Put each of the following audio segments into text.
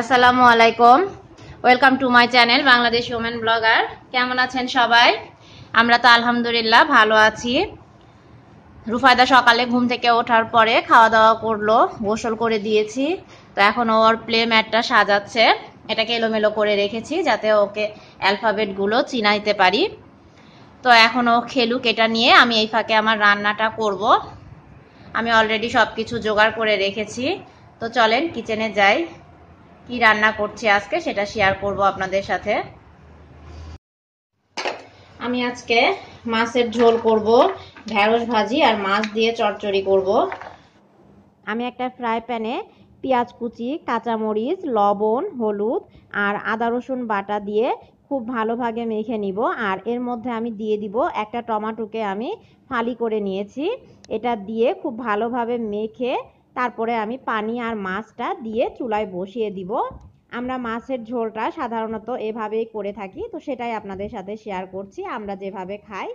আসসালামু আলাইকুম। Welcome to my channel Bangladesh women blogger কেমন আছেন সবাই? আমরা তো আলহামদুলিল্লাহ ভালো আছি। রুফায়দা সকালে ঘুম থেকে ওঠার পরে খাওয়া দাওয়া করল, গোসল করে দিয়েছি। তো এখন ওর প্লে ম্যাটটা সাজাচ্ছে। এটাকে এলোমেলো করে রেখেছি যাতে ওকে অ্যালফাবেটগুলো চিনাইতে পারি। তো এখন ও খেলুক এটা নিয়ে। আমি এই ফাঁকে আমার রান্নাটা করব। আমি অলরেডি সব কিছু জোগাড় করে রেখেছি। তো চলেন কিচেনে যাই। কি রান্না করছি আজকে সেটা শেয়ার করব আপনাদের সাথে। আমি আজকে মাছের ঝোল করব, ঢেঁড়স ভাজি আর মাছ দিয়ে চচ্চড়ি করব। আমি একটা ফ্রাই প্যানে পেঁয়াজ কুচি, কাঁচামরিচ, লবণ, হলুদ আর আদা, রসুন বাটা দিয়ে খুব ভালোভাবে মেখে নিব। আর এর মধ্যে আমি দিয়ে দিব একটা টমাটোকে আমি ফালি করে নিয়েছি। এটা দিয়ে খুব ভালোভাবে মেখে তারপরে আমি পানি আর মাছটা দিয়ে চুলায় বসিয়ে দিব। আমরা মাছের ঝোলটা সাধারণত এভাবেই করে থাকি, তো সেটাই আপনাদের সাথে শেয়ার করছি। আমরা যেভাবে খাই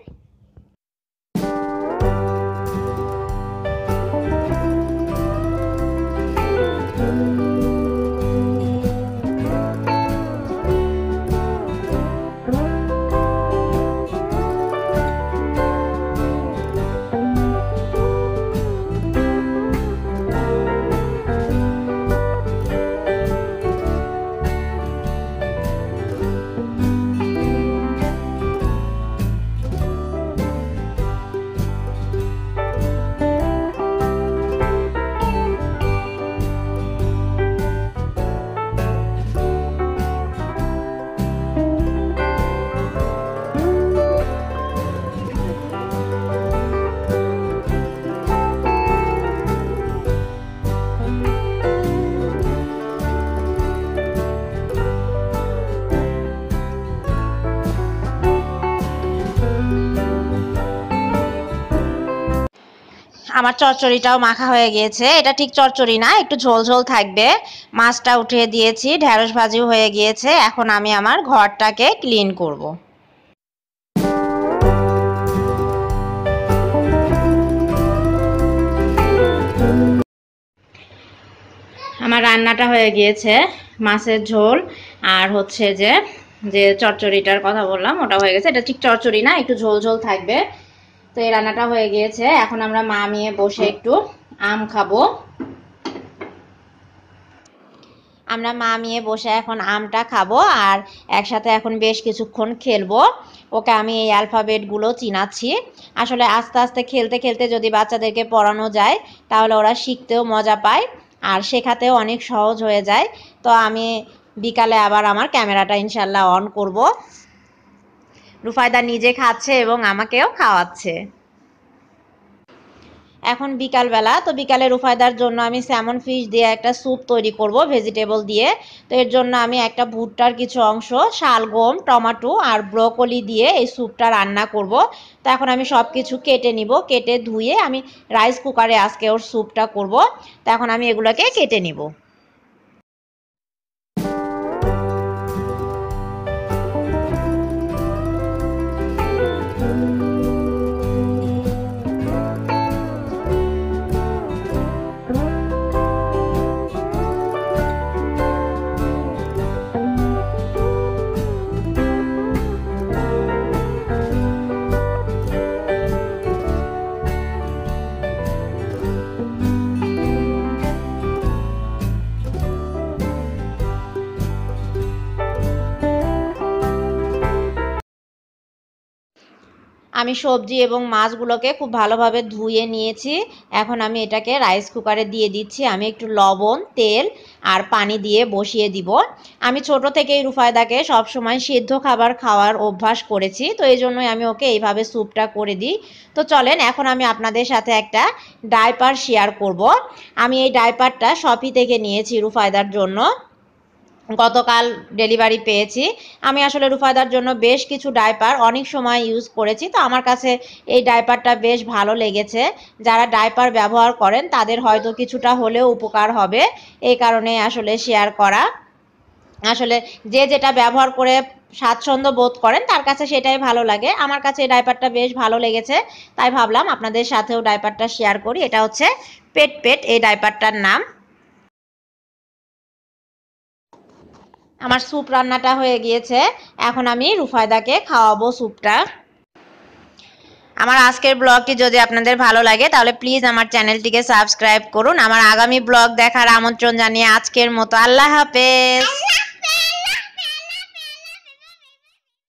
আমার চচ্চড়িটাও মাখা হয়ে গিয়েছে। এটা ঠিক চচ্চড়ি না, একটু ঝোল ঝোল থাকবে। মাছটা উঠিয়ে দিয়েছি ঢ্যাঁড়স ভাজিও হয়ে গিয়েছে। এখন আমি আমার ঘরটাকে ক্লিন করব। আমার রান্নাটা হয়ে গিয়েছে, মাছের ঝোল। আর হচ্ছে যে যে চচ্চড়িটার কথা বললাম, ওটা হয়ে গেছে। এটা ঠিক চচ্চড়ি না, একটু ঝোল ঝোল থাকবে। তো এই রান্নাটা হয়ে গিয়েছে। এখন আমরা মা মেয়ে বসে একটু আম খাব। আমরা মা মেয়ে বসে এখন আমটা খাব আর একসাথে এখন বেশ কিছুক্ষণ খেলব। ওকে আমি এই অ্যালফাবেটগুলো চিনাচ্ছি। আসলে আস্তে আস্তে খেলতে খেলতে যদি বাচ্চাদেরকে পড়ানো যায়, তাহলে ওরা শিখতেও মজা পায় আর শেখাতেও অনেক সহজ হয়ে যায়। তো আমি বিকালে আবার আমার ক্যামেরাটা ইনশাল্লাহ অন করব। রুফায়দা নিজে খাচ্ছে এবং আমাকেও খাওয়াচ্ছে। এখন বিকালবেলা, তো বিকালে রুফায়দার জন্য আমি স্যামন ফিশ দিয়ে একটা স্যুপ তৈরি করব ভেজিটেবল দিয়ে। তো এর জন্য আমি একটা ভুট্টার কিছু অংশ শালগম টমাটো আর ব্রোকলি দিয়ে এই স্যুপটা রান্না করব। তো এখন আমি সব কিছু কেটে নিব, কেটে ধুয়ে আমি রাইস কুকারে আজকে ওর স্যুপটা করব। তো এখন আমি এগুলোকে কেটে নিব। আমি সবজি এবং মাছগুলোকে খুব ভালোভাবে ধুয়ে নিয়েছি। এখন আমি এটাকে রাইস কুকারে দিয়ে দিচ্ছি। আমি একটু লবণ, তেল আর পানি দিয়ে বসিয়ে দিব। আমি ছোট থেকেই রুফায়দাকে সবসময় সিদ্ধ খাবার খাওয়ার অভ্যাস করেছি। তো এই জন্যই আমি ওকে এইভাবে স্যুপটা করে দিই। তো চলেন, এখন আমি আপনাদের সাথে একটা ডাইপার শেয়ার করব। আমি এই ডাইপারটা শপি থেকে নিয়েছি রুফায়দার জন্য। গতকাল ডেলিভারি পেয়েছি। আমি আসলে রুফায়দার জন্য বেশ কিছু ডাইপার অনেক সময় ইউজ করেছি। তো আমার কাছে এই ডাইপারটা বেশ ভালো লেগেছে। যারা ডাইপার ব্যবহার করেন, তাদের হয়তো কিছুটা হলেও উপকার হবে। এই কারণে আসলে শেয়ার করা। আসলে যে যেটা ব্যবহার করে স্বাচ্ছন্দ্য বোধ করেন, তার কাছে সেটাই ভালো লাগে। আমার কাছে এই ডাইপারটা বেশ ভালো লেগেছে। তাই ভাবলাম আপনাদের সাথেও ডাইপারটা শেয়ার করি। এটা হচ্ছে পেট পেট এই ডাইপারটার নাম। আমার স্যুপ রান্নাটা হয়ে গিয়েছে। এখন আমি রুফায়দাকে খাওয়াবো স্যুপটা আমার আজকের ব্লগটি যদি আপনাদের ভালো লাগে, তাহলে প্লিজ আমার চ্যানেলটিকে সাবস্ক্রাইব করুন। আমার আগামী ব্লগ দেখার আমন্ত্রণ জানিয়ে আজকের মতো আল্লাহ হাফেজ।